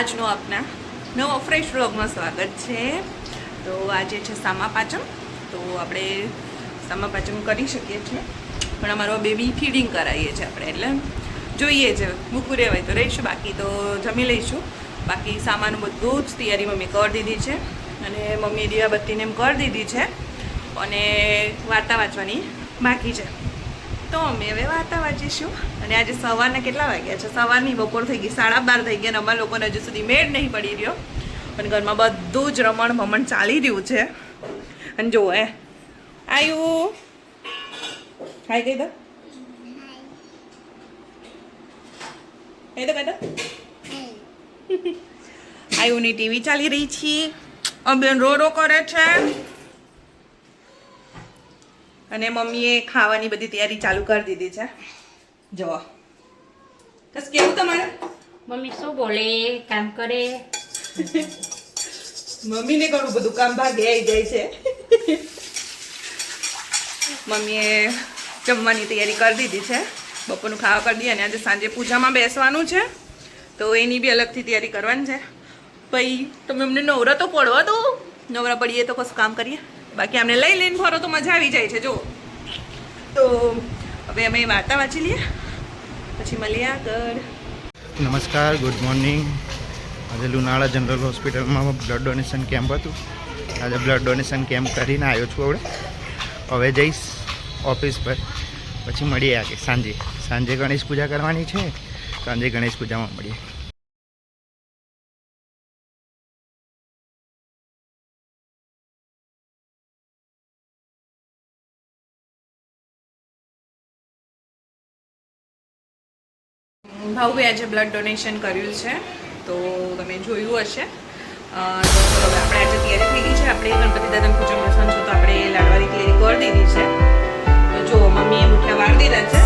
આજનો આપના નવો ફ્રેશ વ્લોગમાં સ્વાગત છે. તો આજે છે સામા પાચમ તો આપણે સામા પાચમ કરી શકીએ છીએ. પણ અમારો બેબી ફીડિંગ કરાવીએ છીએ આપણે, એટલે જોઈએ છે. મૂકું રહેવાય તો રહીશું. બાકી તો જમી લઈશું. બાકી સામાન બધું જ તૈયારી મમ્મી કરી દીધી છે. અને મમ્મી દીવાબત્તીને એમ કરી દીધી છે. અને વાર્તા વાંચવાની બાકી છે. તો અમે હવે વાર્તા વાંચીશું. અને આજે સવારના કેટલા વાગ્યા છે? સવારની બપોર થઈ ગઈ સાડા બાર થઈ ગયા અને અમારા લોકોને હજુ સુધી મેળ નહીં પડી રહ્યો. અને ઘરમાં બધું જ રમણ ભમણ ચાલી રહ્યું છે. અને જુઓ એ આયુ. હાય કહી દો. કહી દો કહી દો. આયુની ટીવી ચાલી રહી છે. અબેન રો રો કરે છે. અને મમ્મીએ ખાવાની બધી તૈયારી ચાલુ કરી દીધી છે. જુઓ. કસ કેવું તમારે? મમ્મી શું બોલે? કામ કરે? મમ્મીને ઘણું બધું કામ ભાગે આવી જાય છે. મમ્મીએ જમવાની તૈયારી કરી દીધી છે. બપોરનું ખાવા કરી દઈએ અને આજે સાંજે પૂજામાં બેસવાનું છે. તો એની બી અલગથી તૈયારી કરવાની છે. પછી તમે અમને નવરા તો પડવા દો. નવરા પડીએ તો કશું કામ કરીએ? બાકી અમને લઈ લઈને ફરો તો મજા આવી જાય છે જો તો હવે અમે વાર્તા વાંચી લઈએ. પછી મળીએ આગળ. નમસ્કાર, ગુડ મોર્નિંગ. આજે લુનાળા જનરલ હોસ્પિટલમાં બ્લડ ડોનેશન કેમ્પ હતું. આજે બ્લડ ડોનેશન કેમ્પ કરીને આવ્યો છું હવે. હવે જઈશ ઓફિસ પર. પછી મળીએ આગે સાંજે. સાંજે ગણેશ પૂજા કરવાની છે. સાંજે ગણેશ પૂજામાં મળીએ. ભાઉભાઈ આજે બ્લડ ડોનેશન કર્યું છે, તો તમે જોયું હશે. તો આપણે આજે તૈયારી થઈ ગઈ છે. આપણે ગણપતિ દાદાનું પૂજન પ્રસંગ છે, તો આપણે લાડવાની તૈયારી કરી દીધી છે. તો જો, મમ્મીએ મુઠ્ઠા વાર દીધા છે.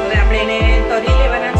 હવે આપણે એને તરી લેવાના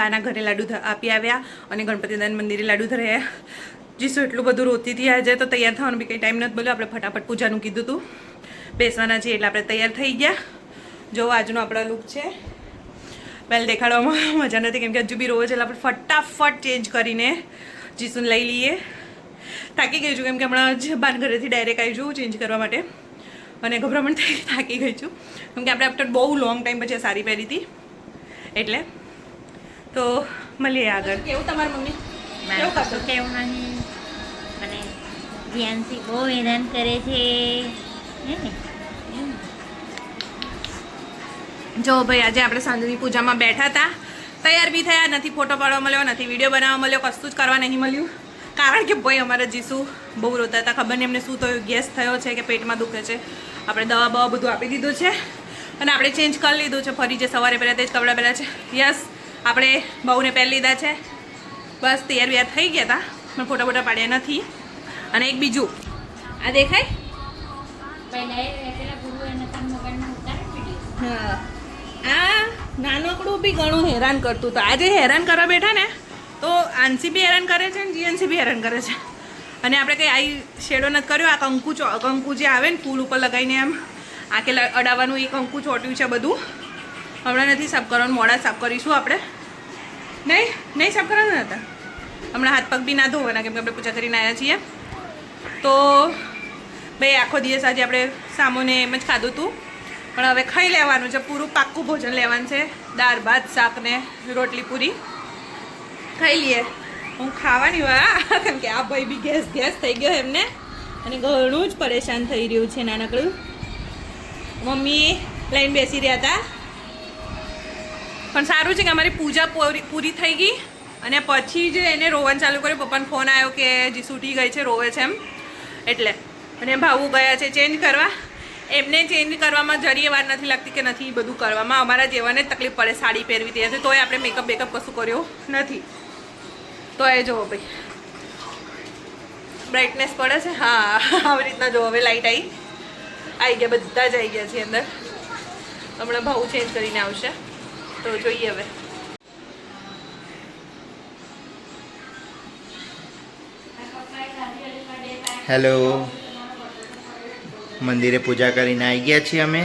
બાના ઘરે લાડુ આપી આવ્યા અને ગણપતિદાન મંદિરે લાડુ ધરાયા. જીસો એટલું બધું રોતી હતી આજે તો તૈયાર થવાનું બી કંઈ ટાઈમ નથી બોલ્યો. આપણે ફટાફટ પૂજાનું કીધું હતું બેસવાના છીએ એટલે આપણે તૈયાર થઈ ગયા. જો આજનો આપણો લુક છે. પહેલ દેખાડવામાં મજા નથી કેમ કે હજુ બી રોજ એટલે આપણે ફટાફટ ચેન્જ કરીને જીસુને લઈ લઈએ. થાકી ગઈ છું કેમ કે હમણાં જ બાન ઘરેથી ડાયરેક્ટ આવી છું ચેન્જ કરવા માટે. અને ગભરામણ થઈ થાકી ગઈ છું. કેમ કે આપણે આફ્ટર બહુ લોંગ ટાઈમ પછી સારી પહેરી હતી. એટલે તો મળીએ આગળ. કેવું તમારી મમ્મી? મારે કેવું કશું કેવું નહીં. મને ધ્યાનથી બહુ હેરાન કરે છે. જો ભાઈ આજે આપણે સાંજની પૂજામાં બેઠા હતા. તૈયાર બી થયા નથી ફોટો પાડવા મળ્યો નથી વીડિયો બનાવવા મળ્યો કશું જ કરવા નહીં મળ્યું. કારણ કે ભાઈ અમારા જીસુ બહુ રોતા હતા. ખબર નહીં એમને શું થયું ગેસ થયો છે કે પેટમાં દુખે છે. આપણે દવા બવા બધું આપી દીધું છે. અને આપણે ચેન્જ કરી લીધું છે. ફરી જે સવારે પહેલાં તે જ કપડાં પહેલાં છે. યસ આપણે બહુને પહેરી લીધા છે. બસ તૈયાર વ્યાર થઈ ગયા હતા પણ ફોટા ફોટા પાડ્યા નથી. અને એક બીજું. આ દેખાય? આ નાનકડું બી ઘણું હેરાન કરતું હતું આજે હેરાન કરવા બેઠા ને, તો આનસી બી હેરાન કરે છે ને જીએનસી બી હેરાન કરે છે. અને આપણે કંઈ આઈ શેડો નથી કર્યો, આ કંકુ કંકુ જે આવે ને ફૂલ ઉપર લગાવીને એમ આકે અડાવવાનું એ કંકુ ચોટ્યું છે બધું. હમણાં નથી સાફ કરવાનું, મોડા સાફ કરીશું આપણે. નહીં નહીં સાફ કરવાના હતા? હમણાં હાથ પગ બી ના ધોવાના, કેમ કે આપણે પૂજા કરીને આવ્યા છીએ. તો ભાઈ, આખો દિવસ આજે આપણે સામોને એમ જ ખાધું હતું. પણ હવે ખાઈ લેવાનું છે, પૂરું પાક્કું ભોજન લેવાનું છે. દાળ, ભાત, શાક ને રોટલી પૂરી. ખાઈ લઈએ. હું ખાવાની વા, કેમ કે આ ભાઈ બી ગેસ ગેસ થઈ ગયો એમને. અને ઘણું જ પરેશાન થઈ રહ્યું છે નાનકડું. મમ્મી લઈને બેસી રહ્યા હતા. પણ સારું છે કે અમારી પૂજા પૂરી થઈ ગઈ અને પછી જ એને રોવાનું ચાલુ કર્યું, પપ્પાનો ફોન આવ્યો કે જે સૂટી ગઈ છે, રોવે છે એમ. એટલે અને ભાવું ગયા છે ચેન્જ કરવા. એમને ચેન્જ કરવામાં જરીએ વાર નથી લાગતી કે નથી, બધું કરવામાં. અમારા જેવાને તકલીફ પડે, સાડી પહેરવી ત્યાંથી તોય આપણે મેકઅપ બેકઅપ કશું કર્યો નથી. તો એ જુઓ ભાઈ. બ્રાઇટનેસ પડે છે? હા, આવી રીતના જો હવે લાઇટ આવી આવી ગયા, બધા જ આવી ગયા છે અંદર. હમણાં ભાવ ચેન્જ કરીને આવશે. તો જોઈએ હવે. હેલો મંદિરે પૂજા કરીને આવી ગયા છીએ અમે.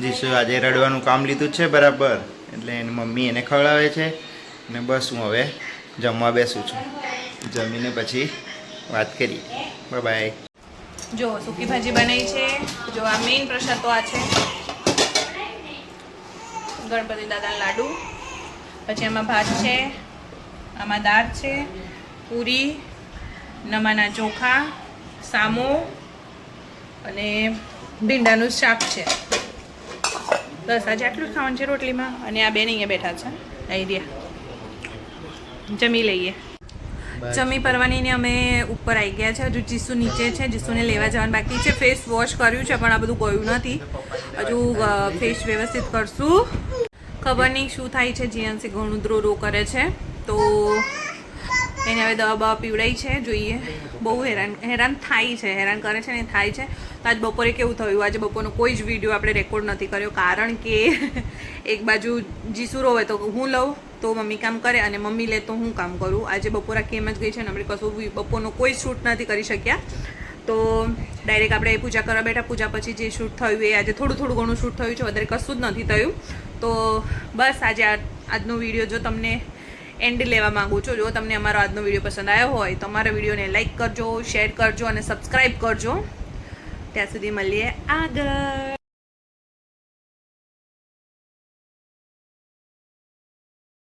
જીસુ આજે રડવાનું કામ લીધું છે બરાબર. એટલે એની મમ્મી એને ખવડાવે છે. ને બસ હું હવે જમવા બેસું છું. જમીને પછી વાત કરીએ. બાય જો સૂકી ભાજી બનાવી છે. જો આ મેઇન પ્રસાદ તો આ છે. ગણપતિ દાદાના લાડુ. પછી આમાં ભાત છે, આમાં દાળ છે, પૂરી, નમાના ચોખા, સામો અને ભીંડાનું શાક છે. બસ, આજે આટલું ખાવાનું છે રોટલીમાં. અને આ બેન અહીંયા બેઠા છે. આઈડિયા. જમી લઈએ. જમી પરવાનીને અમે ઉપર આવી ગયા છે. હજુ જીસુ નીચે છે. જીસુને લેવા જવાનું બાકી છે. ફેસ વોશ કર્યું છે, પણ આ બધું ગયું નથી. હજુ ફેસ વ્યવસ્થિત કરશું. ખબર નહીં શું થાય છે. જીએનસી ઘણું દ્રો રો કરે છે. તો એને હવે દવા બવા પીવડાઈ છે. જોઈએ. બહુ હેરાન હેરાન થાય છે. હેરાન કરે છે ને થાય છે. તો આજ બપોરે કેવું થયું? આજે બપોરનો કોઈ જ વીડિયો આપણે રેકોર્ડ નથી કર્યો. કારણ કે એક બાજુ જીસુરો હોય તો હું લઉં, તો મમ્મી કામ કરે અને મમ્મી લે તો હું કામ કરું. આજે બપોરા કેમ જ ગઈ છે ને આપણે કશું બપોરનો કોઈ શૂટ નથી કરી શક્યા. તો ડાયરેક્ટ આપણે પૂજા કરવા બેઠા, પૂજા પછી જે શૂટ થયું એ આજે થોડું થોડું ઘણું શૂટ થયું છે, વધારે કશું જ નથી થયું. તો બસ આજે આજનો વીડિયો જો તમને એન્ડ લેવા માંગુ છું, જો તમને અમારો આજનો વીડિયો પસંદ આવ્યો હોય તો અમારા વિડીયોને લાઇક કરજો શેર કરજો અને સબસ્ક્રાઈબ કરજો. ત્યાં સુધી મળીએ આગળ.